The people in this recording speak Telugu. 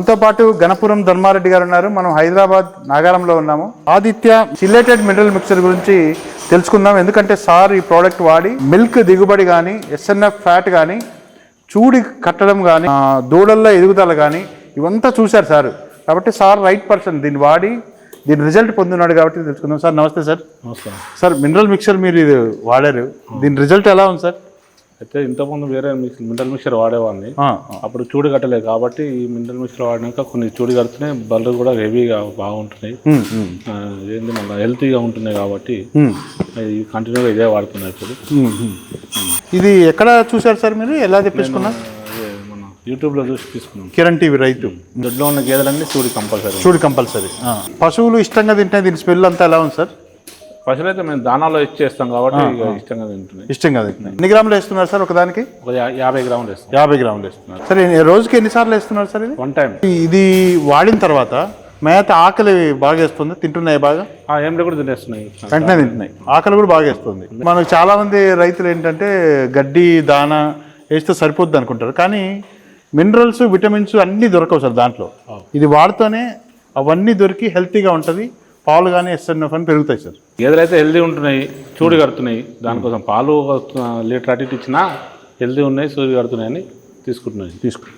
మనతో పాటు గణపురం ధర్మారెడ్డి గారు ఉన్నారు. మనం హైదరాబాద్ నాగారంలో ఉన్నాము. ఆదిత్య సిలేటెడ్ మినరల్ మిక్చర్ గురించి తెలుసుకుందాం. ఎందుకంటే సార్ ఈ ప్రోడక్ట్ వాడి మిల్క్ దిగుబడి కానీ ఎస్ఎన్ఎఫ్ ఫ్యాట్ కానీ చూడి కట్టడం కానీ దూడల్లో ఎదుగుదల కానీ ఇవంతా చూశారు సార్. కాబట్టి సార్ రైట్ పర్సన్ దీన్ని వాడి దీని రిజల్ట్ పొందున్నాడు కాబట్టి తెలుసుకుందాం. సార్ నమస్తే సార్. నమస్కారం. సార్ మినరల్ మిక్చర్ మీరు ఇది వాడారు. దీని రిజల్ట్ ఎలా ఉంది సార్? అయితే ఇంతకుముందు వేరే మిక్స్ మినరల్ మిక్చర్ వాడేవాడిని. అప్పుడు చూడి కట్టలేదు కాబట్టి ఈ మినరల్ మిక్చర్ వాడినాక కొన్ని చూడి కడుతున్నాయి బళ్ళు కూడా హెవీగా బాగుంటున్నాయి. ఏంది మళ్ళీ హెల్తీగా ఉంటున్నాయి కాబట్టి ఇది కంటిన్యూగా ఇదే వాడుతున్నాయి ఇప్పుడు. ఇది ఎక్కడ చూశారు సార్ మీరు? ఎలా తెప్పించుకున్నారు? యూట్యూబ్లో చూసి తీసుకున్నాం కిరణ్ టీవీ రైతు. దొడ్లో ఉన్న గేదెలన్నీ చూడి కంపల్సరీ. చూడు కంపల్సరీ. పశువులు ఇష్టంగా తింటే దీని స్మెల్ అంతా ఎలా ఉంది సార్? పశువులు అయితే మేము దానాలో ఇచ్చేస్తాం కాబట్టి ఇష్టంగా తింటున్నాయి. ఇష్టంగా తింటున్నాయి. ఎన్ని గ్రాములు వేస్తున్నారు సార్ ఒకదానికి? ఒక యాభై గ్రాములు వేస్తాం. యాభై గ్రాములు వేస్తున్నారు. సరే రోజుకి ఎన్నిసార్లు వేస్తున్నారు సార్ ఇది? వన్ టైం ఇది వాడిన తర్వాత మేత ఆకలి బాగా వేస్తుంది తింటున్నాయి బాగా? ఎండ కూడా తినేస్తున్నాయి. వెంటనే తింటున్నాయి. ఆకలి కూడా బాగా వేస్తుంది. మనకు చాలా మంది రైతులు ఏంటంటే గడ్డి దాన వేస్తే సరిపోద్ది అనుకుంటారు. కానీ మినరల్స్ విటమిన్స్ అన్నీ దొరకవు సార్ దాంట్లో. ఇది వాడితేనే అవన్నీ దొరికి హెల్తీగా ఉంటుంది. పాలు కానీ ఎస్ఎన్ఎఫ్ అని పెరుగుతాయి సార్. గేదెలు అయితే హెల్దీ ఉంటున్నాయి చూడి కడుతున్నాయి. దానికోసం పాలు లీటర్ అటు ఇచ్చినా హెల్దీ ఉన్నాయి సూది కడుతున్నాయి అని తీసుకుంటున్నాయి. తీసుకో